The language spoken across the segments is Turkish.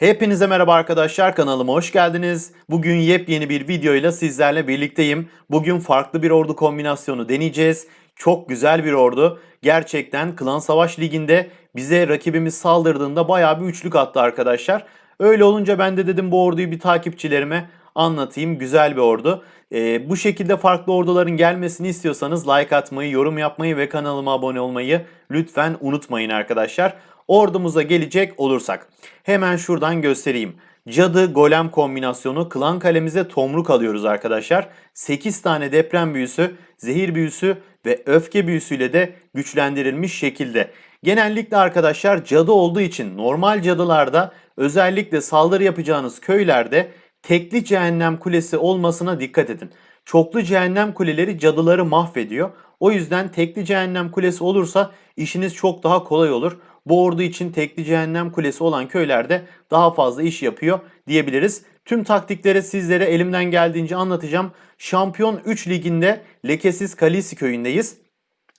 Hepinize merhaba arkadaşlar kanalıma hoş geldiniz. Bugün yepyeni bir videoyla sizlerle birlikteyim. Bugün farklı bir ordu kombinasyonu deneyeceğiz. Çok güzel bir ordu. Gerçekten Klan Savaş Ligi'nde bize rakibimiz saldırdığında bayağı bir üçlük attı arkadaşlar. Öyle olunca ben de dedim bu orduyu bir takipçilerime anlatayım. Güzel bir ordu. Ee, bu şekilde farklı orduların gelmesini istiyorsanız like atmayı, yorum yapmayı ve kanalıma abone olmayı lütfen unutmayın arkadaşlar. Ordumuza gelecek olursak hemen şuradan göstereyim. Cadı golem kombinasyonu klan kalemize tomruk alıyoruz arkadaşlar. 8 tane deprem büyüsü, zehir büyüsü ve öfke büyüsüyle de güçlendirilmiş şekilde. Genellikle arkadaşlar cadı olduğu için normal cadılarda özellikle saldırı yapacağınız köylerde tekli cehennem kulesi olmasına dikkat edin. Çoklu cehennem kuleleri cadıları mahvediyor. O yüzden tekli cehennem kulesi olursa işiniz çok daha kolay olur. Bu ordu için tekli cehennem kulesi olan köylerde daha fazla iş yapıyor diyebiliriz. Tüm taktikleri sizlere elimden geldiğince anlatacağım. Şampiyon 3 liginde Lekesiz Kalisi köyündeyiz.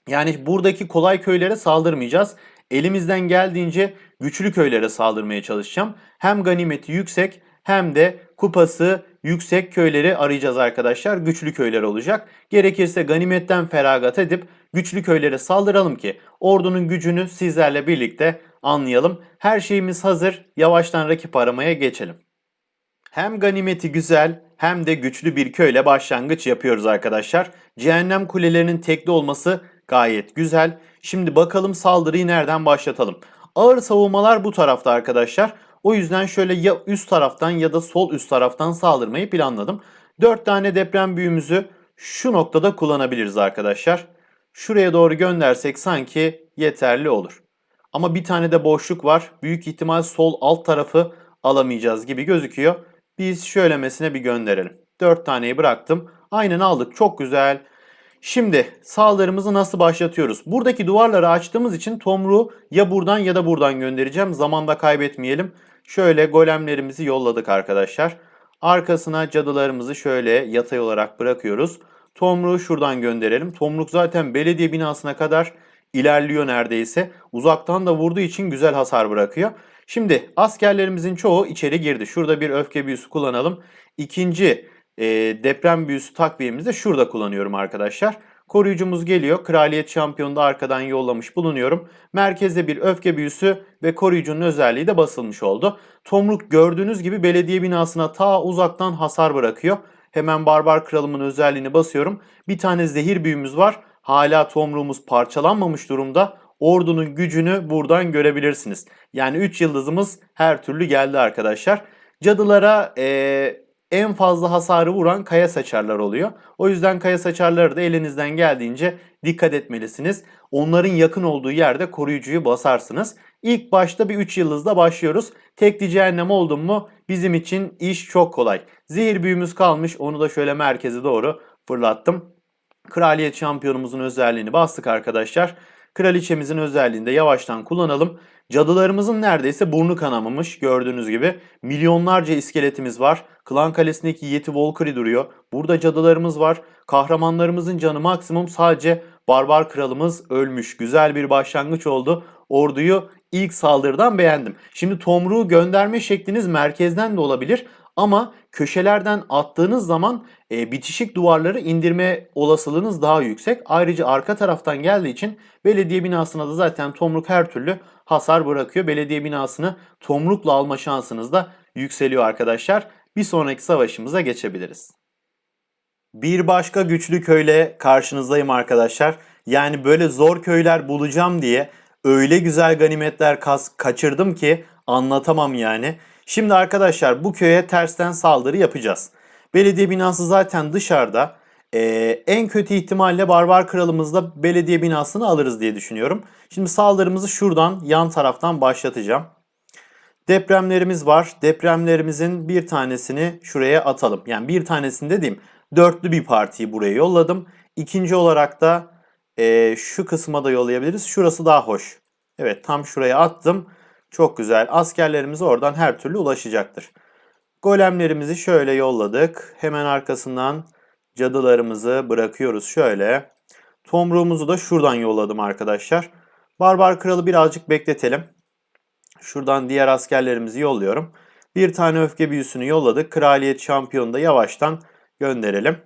Yani buradaki kolay köylere saldırmayacağız. Elimizden geldiğince güçlü köylere saldırmaya çalışacağım. Hem ganimeti yüksek hem de kupası yüksek köyleri arayacağız arkadaşlar. Güçlü köyler olacak. Gerekirse ganimetten feragat edip güçlü köylere saldıralım ki ordunun gücünü sizlerle birlikte anlayalım. Her şeyimiz hazır. Yavaştan rakip aramaya geçelim. Hem ganimeti güzel hem de güçlü bir köyle başlangıç yapıyoruz arkadaşlar. Cehennem kulelerinin tekli olması gayet güzel. Şimdi bakalım saldırıyı nereden başlatalım. Ağır savunmalar bu tarafta arkadaşlar. O yüzden şöyle ya üst taraftan ya da sol üst taraftan saldırmayı planladım. 4 tane deprem büyümüzü şu noktada kullanabiliriz arkadaşlar. Şuraya doğru göndersek sanki yeterli olur. Ama bir tane de boşluk var. Büyük ihtimal sol alt tarafı alamayacağız gibi gözüküyor. Biz şöylemesine bir gönderelim. 4 taneyi bıraktım. Aynen aldık. Çok güzel. Şimdi saldırımızı nasıl başlatıyoruz? Buradaki duvarları açtığımız için tomruğu ya buradan ya da buradan göndereceğim. Zamanda kaybetmeyelim. Şöyle golemlerimizi yolladık arkadaşlar. Arkasına cadılarımızı şöyle yatay olarak bırakıyoruz. Tomruğu şuradan gönderelim. Tomruk zaten belediye binasına kadar ilerliyor neredeyse. Uzaktan da vurduğu için güzel hasar bırakıyor. Şimdi askerlerimizin çoğu içeri girdi. Şurada bir öfke büyüsü kullanalım. İkinci e, deprem büyüsü takviyemizi de şurada kullanıyorum arkadaşlar. Koruyucumuz geliyor. Kraliyet şampiyonu da arkadan yollamış bulunuyorum. Merkezde bir öfke büyüsü ve koruyucunun özelliği de basılmış oldu. Tomruk gördüğünüz gibi belediye binasına ta uzaktan hasar bırakıyor. Hemen barbar kralımın özelliğini basıyorum. Bir tane zehir büyümüz var. Hala tomruğumuz parçalanmamış durumda. Ordunun gücünü buradan görebilirsiniz. Yani 3 yıldızımız her türlü geldi arkadaşlar. Cadılara ee, en fazla hasarı vuran kaya saçarlar oluyor. O yüzden kaya saçarları da elinizden geldiğince dikkat etmelisiniz. Onların yakın olduğu yerde koruyucuyu basarsınız. İlk başta bir 3 yıldızla başlıyoruz. Tekli cehennem oldum mu bizim için iş çok kolay. Zehir büyümüz kalmış onu da şöyle merkeze doğru fırlattım. Kraliyet şampiyonumuzun özelliğini bastık arkadaşlar. Kraliçemizin özelliğini de yavaştan kullanalım. Cadılarımızın neredeyse burnu kanamamış gördüğünüz gibi. Milyonlarca iskeletimiz var. Klan Kalesi'ndeki Yeti Valkyrie duruyor. Burada cadılarımız var. Kahramanlarımızın canı maksimum sadece Barbar Kralımız ölmüş. Güzel bir başlangıç oldu. Orduyu ilk saldırıdan beğendim. Şimdi tomruğu gönderme şekliniz merkezden de olabilir. Ama köşelerden attığınız zaman e, bitişik duvarları indirme olasılığınız daha yüksek. Ayrıca arka taraftan geldiği için belediye binasına da zaten tomruk her türlü hasar bırakıyor. Belediye binasını tomrukla alma şansınız da yükseliyor arkadaşlar. Bir sonraki savaşımıza geçebiliriz. Bir başka güçlü köyle karşınızdayım arkadaşlar. Yani böyle zor köyler bulacağım diye öyle güzel ganimetler kas kaçırdım ki anlatamam yani. Şimdi arkadaşlar bu köye tersten saldırı yapacağız. Belediye binası zaten dışarıda. Ee, en kötü ihtimalle Barbar Kralımızla belediye binasını alırız diye düşünüyorum. Şimdi saldırımızı şuradan yan taraftan başlatacağım. Depremlerimiz var. Depremlerimizin bir tanesini şuraya atalım. Yani bir tanesini dediğim dörtlü bir partiyi buraya yolladım. İkinci olarak da e, şu kısma da yollayabiliriz. Şurası daha hoş. Evet tam şuraya attım. Çok güzel. Askerlerimiz oradan her türlü ulaşacaktır. Golemlerimizi şöyle yolladık. Hemen arkasından cadılarımızı bırakıyoruz şöyle. Tomruğumuzu da şuradan yolladım arkadaşlar. Barbar kralı birazcık bekletelim. Şuradan diğer askerlerimizi yolluyorum. Bir tane öfke büyüsünü yolladık. Kraliyet şampiyonu da yavaştan gönderelim.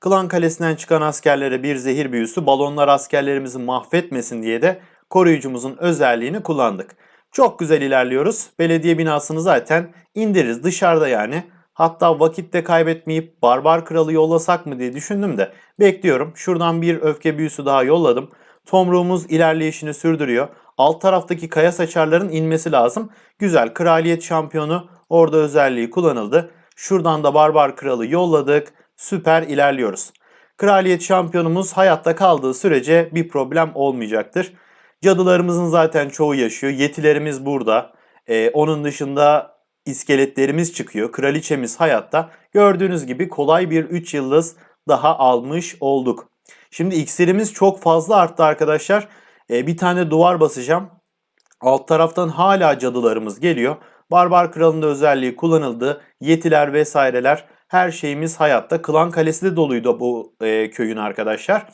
Klan kalesinden çıkan askerlere bir zehir büyüsü balonlar askerlerimizi mahvetmesin diye de koruyucumuzun özelliğini kullandık. Çok güzel ilerliyoruz. Belediye binasını zaten indiririz dışarıda yani. Hatta vakitte kaybetmeyip barbar kralı yollasak mı diye düşündüm de bekliyorum. Şuradan bir öfke büyüsü daha yolladım. Tomruğumuz ilerleyişini sürdürüyor. Alt taraftaki kaya saçarların inmesi lazım. Güzel kraliyet şampiyonu orada özelliği kullanıldı. Şuradan da barbar kralı yolladık. Süper ilerliyoruz. Kraliyet şampiyonumuz hayatta kaldığı sürece bir problem olmayacaktır. Cadılarımızın zaten çoğu yaşıyor. Yetilerimiz burada. Ee, onun dışında iskeletlerimiz çıkıyor. Kraliçemiz hayatta. Gördüğünüz gibi kolay bir 3 yıldız daha almış olduk. Şimdi iksirimiz çok fazla arttı arkadaşlar. Ee, bir tane duvar basacağım. Alt taraftan hala cadılarımız geliyor. Barbar Kralı'nın özelliği kullanıldı. Yetiler vesaireler her şeyimiz hayatta. Klan Kalesi de doluydu bu e, köyün arkadaşlar.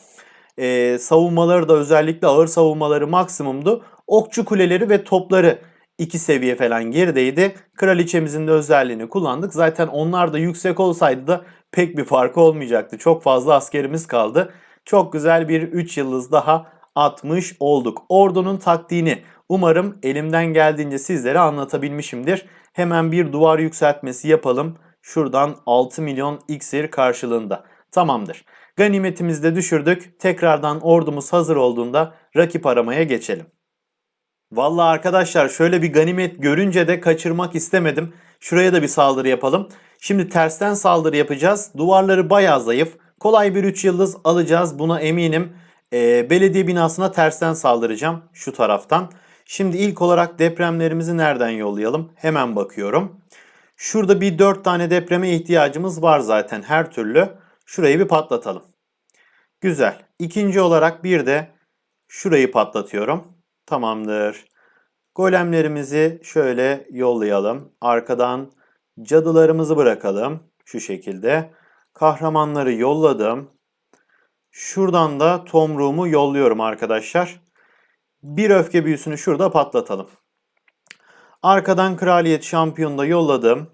E, savunmaları da özellikle ağır savunmaları maksimumdu. Okçu kuleleri ve topları iki seviye falan gerideydi. Kraliçemizin de özelliğini kullandık. Zaten onlar da yüksek olsaydı da pek bir farkı olmayacaktı. Çok fazla askerimiz kaldı. Çok güzel bir 3 yıldız daha atmış olduk. Ordunun taktiğini umarım elimden geldiğince sizlere anlatabilmişimdir. Hemen bir duvar yükseltmesi yapalım. Şuradan 6 milyon iksir karşılığında. Tamamdır. Ganimetimizi de düşürdük. Tekrardan ordumuz hazır olduğunda rakip aramaya geçelim. Vallahi arkadaşlar şöyle bir ganimet görünce de kaçırmak istemedim. Şuraya da bir saldırı yapalım. Şimdi tersten saldırı yapacağız. Duvarları bayağı zayıf. Kolay bir 3 yıldız alacağız buna eminim. Ee, belediye binasına tersten saldıracağım şu taraftan. Şimdi ilk olarak depremlerimizi nereden yollayalım? Hemen bakıyorum. Şurada bir 4 tane depreme ihtiyacımız var zaten her türlü. Şurayı bir patlatalım. Güzel. İkinci olarak bir de şurayı patlatıyorum. Tamamdır. Golemlerimizi şöyle yollayalım. Arkadan cadılarımızı bırakalım. Şu şekilde. Kahramanları yolladım. Şuradan da tomruğumu yolluyorum arkadaşlar. Bir öfke büyüsünü şurada patlatalım. Arkadan kraliyet şampiyonu da yolladım.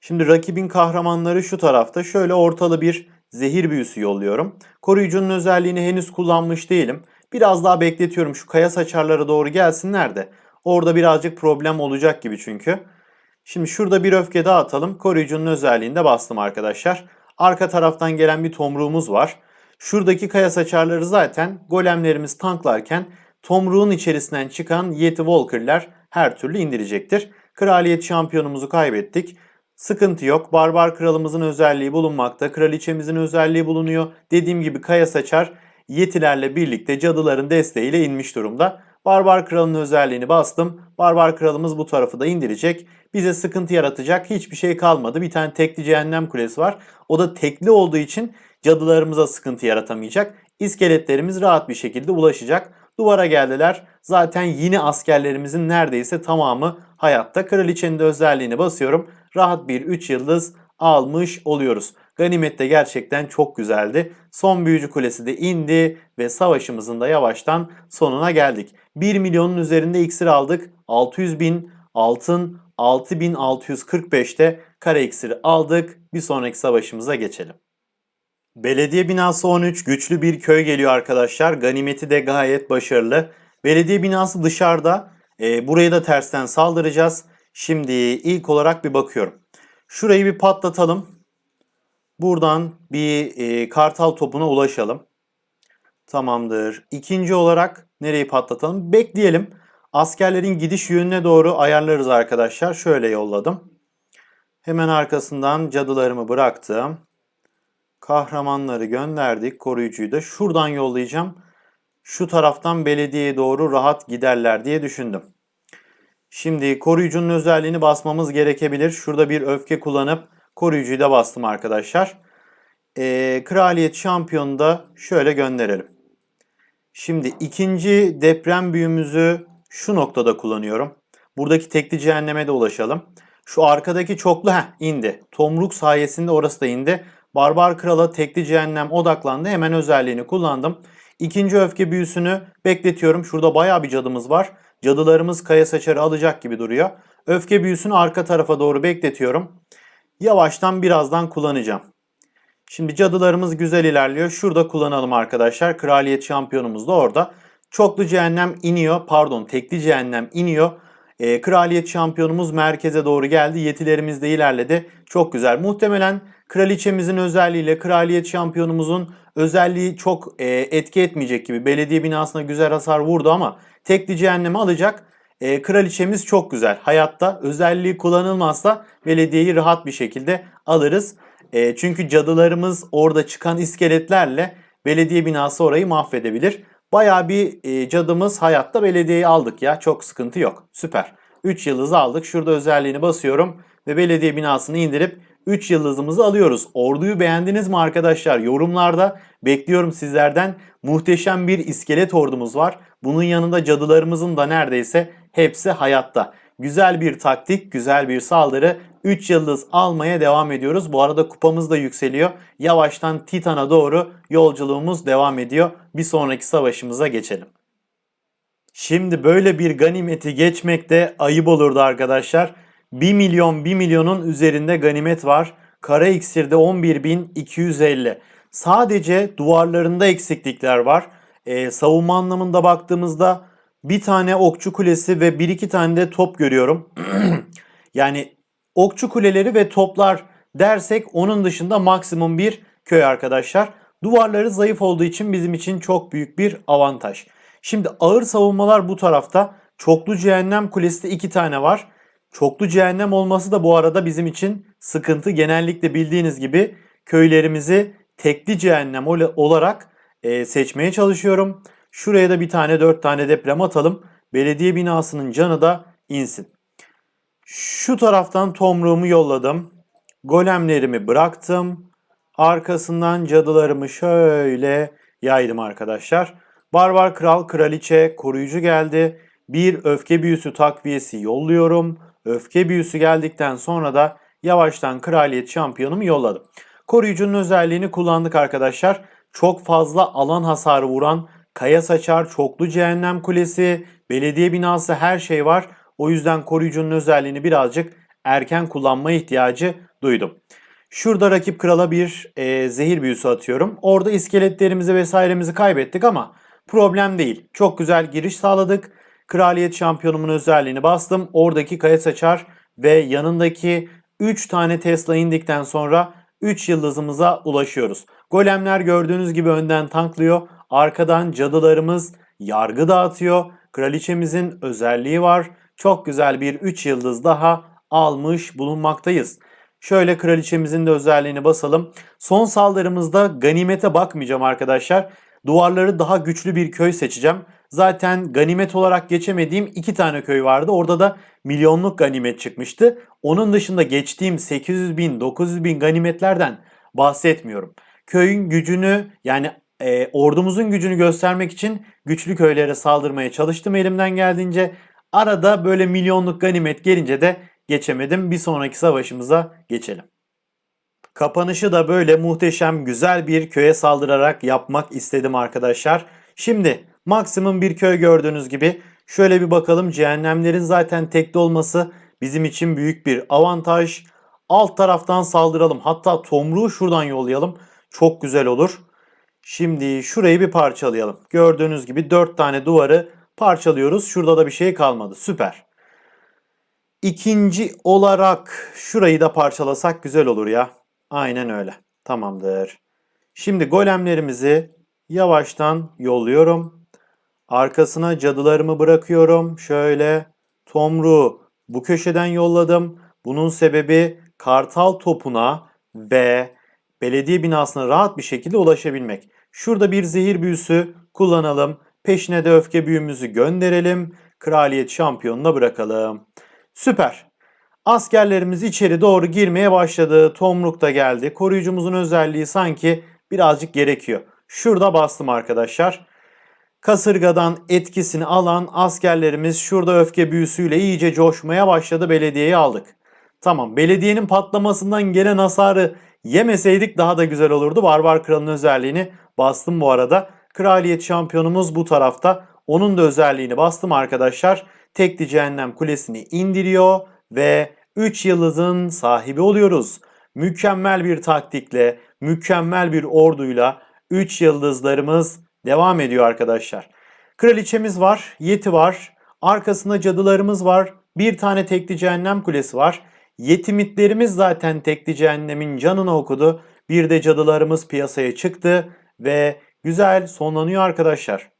Şimdi rakibin kahramanları şu tarafta. Şöyle ortalı bir zehir büyüsü yolluyorum. Koruyucunun özelliğini henüz kullanmış değilim. Biraz daha bekletiyorum şu kaya saçarlara doğru gelsinler de. Orada birazcık problem olacak gibi çünkü. Şimdi şurada bir öfke daha atalım. Koruyucunun özelliğini de bastım arkadaşlar. Arka taraftan gelen bir tomruğumuz var. Şuradaki kaya saçarları zaten golemlerimiz tanklarken tomruğun içerisinden çıkan Yeti Walker'ler her türlü indirecektir. Kraliyet şampiyonumuzu kaybettik. Sıkıntı yok. Barbar kralımızın özelliği bulunmakta. Kraliçemizin özelliği bulunuyor. Dediğim gibi kaya saçar yetilerle birlikte cadıların desteğiyle inmiş durumda. Barbar kralın özelliğini bastım. Barbar kralımız bu tarafı da indirecek. Bize sıkıntı yaratacak hiçbir şey kalmadı. Bir tane tekli cehennem kulesi var. O da tekli olduğu için cadılarımıza sıkıntı yaratamayacak. İskeletlerimiz rahat bir şekilde ulaşacak. Duvara geldiler. Zaten yine askerlerimizin neredeyse tamamı hayatta. Kraliçenin de özelliğini basıyorum. Rahat bir 3 yıldız almış oluyoruz. Ganimet de gerçekten çok güzeldi. Son büyücü kulesi de indi ve savaşımızın da yavaştan sonuna geldik. 1 milyonun üzerinde iksir aldık. 600 bin altın 6645'te kare iksiri aldık. Bir sonraki savaşımıza geçelim. Belediye binası 13 güçlü bir köy geliyor arkadaşlar. Ganimeti de gayet başarılı. Belediye binası dışarıda. E, buraya da tersten saldıracağız. Şimdi ilk olarak bir bakıyorum. Şurayı bir patlatalım. Buradan bir e, kartal topuna ulaşalım. Tamamdır. İkinci olarak nereyi patlatalım? Bekleyelim. Askerlerin gidiş yönüne doğru ayarlarız arkadaşlar. Şöyle yolladım. Hemen arkasından cadılarımı bıraktım. Kahramanları gönderdik. Koruyucuyu da şuradan yollayacağım. Şu taraftan belediyeye doğru rahat giderler diye düşündüm. Şimdi koruyucunun özelliğini basmamız gerekebilir. Şurada bir öfke kullanıp koruyucuyu da bastım arkadaşlar. Ee, Kraliyet şampiyonu da şöyle gönderelim. Şimdi ikinci deprem büyümüzü şu noktada kullanıyorum. Buradaki tekli cehenneme de ulaşalım. Şu arkadaki çoklu heh, indi. Tomruk sayesinde orası da indi. Barbar Kral'a tekli cehennem odaklandı. Hemen özelliğini kullandım. İkinci öfke büyüsünü bekletiyorum. Şurada bayağı bir cadımız var. Cadılarımız kaya saçarı alacak gibi duruyor. Öfke büyüsünü arka tarafa doğru bekletiyorum. Yavaştan birazdan kullanacağım. Şimdi cadılarımız güzel ilerliyor. Şurada kullanalım arkadaşlar. Kraliyet şampiyonumuz da orada. Çoklu cehennem iniyor. Pardon tekli cehennem iniyor. Ee, kraliyet şampiyonumuz merkeze doğru geldi. Yetilerimiz de ilerledi. Çok güzel. Muhtemelen kraliçemizin özelliğiyle kraliyet şampiyonumuzun özelliği çok e, etki etmeyecek gibi. Belediye binasına güzel hasar vurdu ama tekli cehennemi alacak. E, kraliçemiz çok güzel. Hayatta özelliği kullanılmazsa belediyeyi rahat bir şekilde alırız. E, çünkü cadılarımız orada çıkan iskeletlerle belediye binası orayı mahvedebilir. Bayağı bir e, cadımız hayatta belediyeyi aldık ya. Çok sıkıntı yok. Süper. 3 yıldızı aldık. Şurada özelliğini basıyorum ve belediye binasını indirip 3 yıldızımızı alıyoruz. Orduyu beğendiniz mi arkadaşlar? Yorumlarda bekliyorum sizlerden. Muhteşem bir iskelet ordumuz var. Bunun yanında cadılarımızın da neredeyse hepsi hayatta. Güzel bir taktik, güzel bir saldırı. 3 yıldız almaya devam ediyoruz. Bu arada kupamız da yükseliyor. Yavaştan Titan'a doğru yolculuğumuz devam ediyor. Bir sonraki savaşımıza geçelim. Şimdi böyle bir ganimeti geçmekte ayıp olurdu arkadaşlar. 1 milyon 1 milyonun üzerinde ganimet var. Kara iksirde 11.250. Sadece duvarlarında eksiklikler var. Ee, savunma anlamında baktığımızda bir tane okçu kulesi ve bir iki tane de top görüyorum. yani okçu kuleleri ve toplar dersek onun dışında maksimum bir köy arkadaşlar. Duvarları zayıf olduğu için bizim için çok büyük bir avantaj. Şimdi ağır savunmalar bu tarafta. Çoklu cehennem kulesi de iki tane var. Çoklu cehennem olması da bu arada bizim için sıkıntı. Genellikle bildiğiniz gibi köylerimizi tekli cehennem olarak e, seçmeye çalışıyorum. Şuraya da bir tane dört tane deprem atalım. Belediye binasının canı da insin. Şu taraftan tomruğumu yolladım. Golemlerimi bıraktım. Arkasından cadılarımı şöyle yaydım arkadaşlar. Barbar kral, kraliçe, koruyucu geldi. Bir öfke büyüsü takviyesi yolluyorum. Öfke büyüsü geldikten sonra da yavaştan kraliyet şampiyonumu yolladım. Koruyucunun özelliğini kullandık arkadaşlar. Çok fazla alan hasarı vuran kaya saçar, çoklu cehennem kulesi, belediye binası her şey var. O yüzden koruyucunun özelliğini birazcık erken kullanma ihtiyacı duydum. Şurada rakip krala bir e, zehir büyüsü atıyorum. Orada iskeletlerimizi vesairemizi kaybettik ama problem değil. Çok güzel giriş sağladık. Kraliyet şampiyonumun özelliğini bastım. Oradaki kaya saçar ve yanındaki 3 tane Tesla indikten sonra 3 yıldızımıza ulaşıyoruz. Golemler gördüğünüz gibi önden tanklıyor. Arkadan cadılarımız yargı dağıtıyor. Kraliçemizin özelliği var. Çok güzel bir 3 yıldız daha almış bulunmaktayız. Şöyle kraliçemizin de özelliğini basalım. Son saldırımızda ganimete bakmayacağım arkadaşlar. Duvarları daha güçlü bir köy seçeceğim. Zaten ganimet olarak geçemediğim iki tane köy vardı. Orada da milyonluk ganimet çıkmıştı. Onun dışında geçtiğim 800 bin, 900 bin ganimetlerden bahsetmiyorum. Köyün gücünü yani e, ordumuzun gücünü göstermek için güçlü köylere saldırmaya çalıştım elimden geldiğince. Arada böyle milyonluk ganimet gelince de geçemedim. Bir sonraki savaşımıza geçelim. Kapanışı da böyle muhteşem güzel bir köye saldırarak yapmak istedim arkadaşlar. Şimdi maksimum bir köy gördüğünüz gibi şöyle bir bakalım cehennemlerin zaten tekli olması bizim için büyük bir avantaj. Alt taraftan saldıralım hatta tomruğu şuradan yollayalım çok güzel olur. Şimdi şurayı bir parçalayalım. Gördüğünüz gibi 4 tane duvarı parçalıyoruz. Şurada da bir şey kalmadı. Süper. İkinci olarak şurayı da parçalasak güzel olur ya. Aynen öyle. Tamamdır. Şimdi golemlerimizi yavaştan yolluyorum. Arkasına cadılarımı bırakıyorum. Şöyle tomru bu köşeden yolladım. Bunun sebebi kartal topuna ve belediye binasına rahat bir şekilde ulaşabilmek. Şurada bir zehir büyüsü kullanalım. Peşine de öfke büyümüzü gönderelim. Kraliyet şampiyonuna bırakalım. Süper. Askerlerimiz içeri doğru girmeye başladı. Tomruk da geldi. Koruyucumuzun özelliği sanki birazcık gerekiyor. Şurada bastım arkadaşlar. Kasırgadan etkisini alan askerlerimiz şurada öfke büyüsüyle iyice coşmaya başladı. Belediyeyi aldık. Tamam belediyenin patlamasından gelen hasarı yemeseydik daha da güzel olurdu. Barbar Kral'ın özelliğini bastım bu arada. Kraliyet şampiyonumuz bu tarafta. Onun da özelliğini bastım arkadaşlar. Tekli Cehennem Kulesi'ni indiriyor ve 3 yıldızın sahibi oluyoruz. Mükemmel bir taktikle, mükemmel bir orduyla 3 yıldızlarımız devam ediyor arkadaşlar. Kraliçemiz var, Yeti var, arkasında cadılarımız var, bir tane tekli cehennem kulesi var. Yetimitlerimiz zaten tekli cehennemin canını okudu. Bir de cadılarımız piyasaya çıktı ve güzel sonlanıyor arkadaşlar.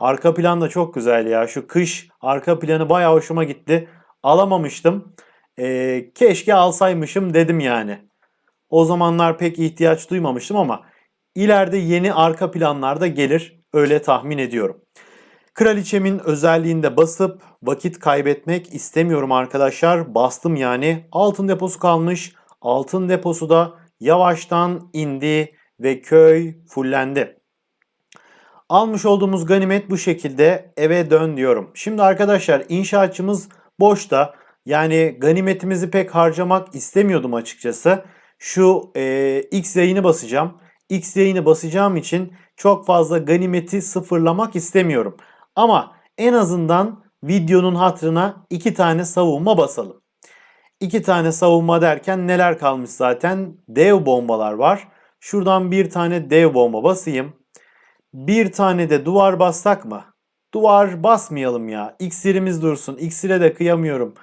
Arka plan da çok güzel ya. Şu kış arka planı bayağı hoşuma gitti. Alamamıştım. Ee, keşke alsaymışım dedim yani. O zamanlar pek ihtiyaç duymamıştım ama ileride yeni arka planlarda gelir öyle tahmin ediyorum. Kraliçemin özelliğinde basıp vakit kaybetmek istemiyorum arkadaşlar. Bastım yani. Altın deposu kalmış. Altın deposu da yavaştan indi ve köy fullendi. Almış olduğumuz ganimet bu şekilde eve dön diyorum. Şimdi arkadaşlar inşaatçımız boşta. Yani ganimetimizi pek harcamak istemiyordum açıkçası. Şu e, X yayını basacağım. X yayını basacağım için çok fazla ganimeti sıfırlamak istemiyorum. Ama en azından videonun hatırına iki tane savunma basalım. İki tane savunma derken neler kalmış zaten? Dev bombalar var. Şuradan bir tane dev bomba basayım. Bir tane de duvar bassak mı? Duvar basmayalım ya. İksirimiz dursun. İksire de kıyamıyorum.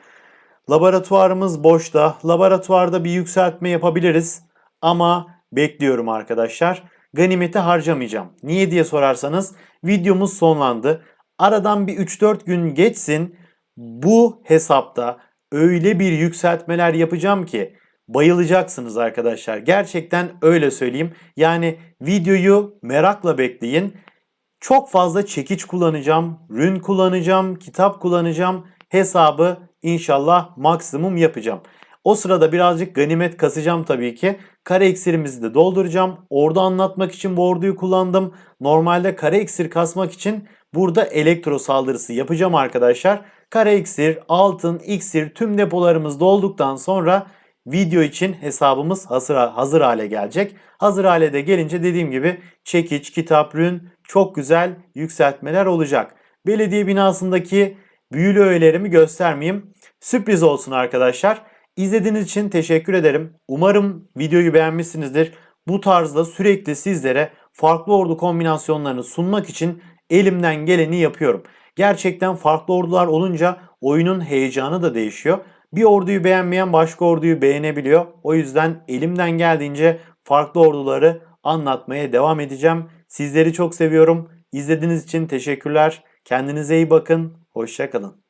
Laboratuvarımız boşta. Laboratuvarda bir yükseltme yapabiliriz. Ama bekliyorum arkadaşlar. Ganimeti harcamayacağım. Niye diye sorarsanız videomuz sonlandı. Aradan bir 3-4 gün geçsin. Bu hesapta öyle bir yükseltmeler yapacağım ki bayılacaksınız arkadaşlar. Gerçekten öyle söyleyeyim. Yani videoyu merakla bekleyin. Çok fazla çekiç kullanacağım, rün kullanacağım, kitap kullanacağım. Hesabı inşallah maksimum yapacağım. O sırada birazcık ganimet kasacağım tabii ki. Kare iksirimizi de dolduracağım. Orada anlatmak için bu orduyu kullandım. Normalde kare iksir kasmak için burada elektro saldırısı yapacağım arkadaşlar. Kare iksir, altın, iksir tüm depolarımız dolduktan sonra video için hesabımız hazır, hazır hale gelecek. Hazır hale de gelince dediğim gibi çekiç, kitap, rün çok güzel yükseltmeler olacak. Belediye binasındaki büyülü öğelerimi göstermeyeyim. Sürpriz olsun arkadaşlar. İzlediğiniz için teşekkür ederim. Umarım videoyu beğenmişsinizdir. Bu tarzda sürekli sizlere farklı ordu kombinasyonlarını sunmak için elimden geleni yapıyorum. Gerçekten farklı ordular olunca oyunun heyecanı da değişiyor. Bir orduyu beğenmeyen başka orduyu beğenebiliyor. O yüzden elimden geldiğince farklı orduları anlatmaya devam edeceğim. Sizleri çok seviyorum. İzlediğiniz için teşekkürler. Kendinize iyi bakın. Hoşçakalın.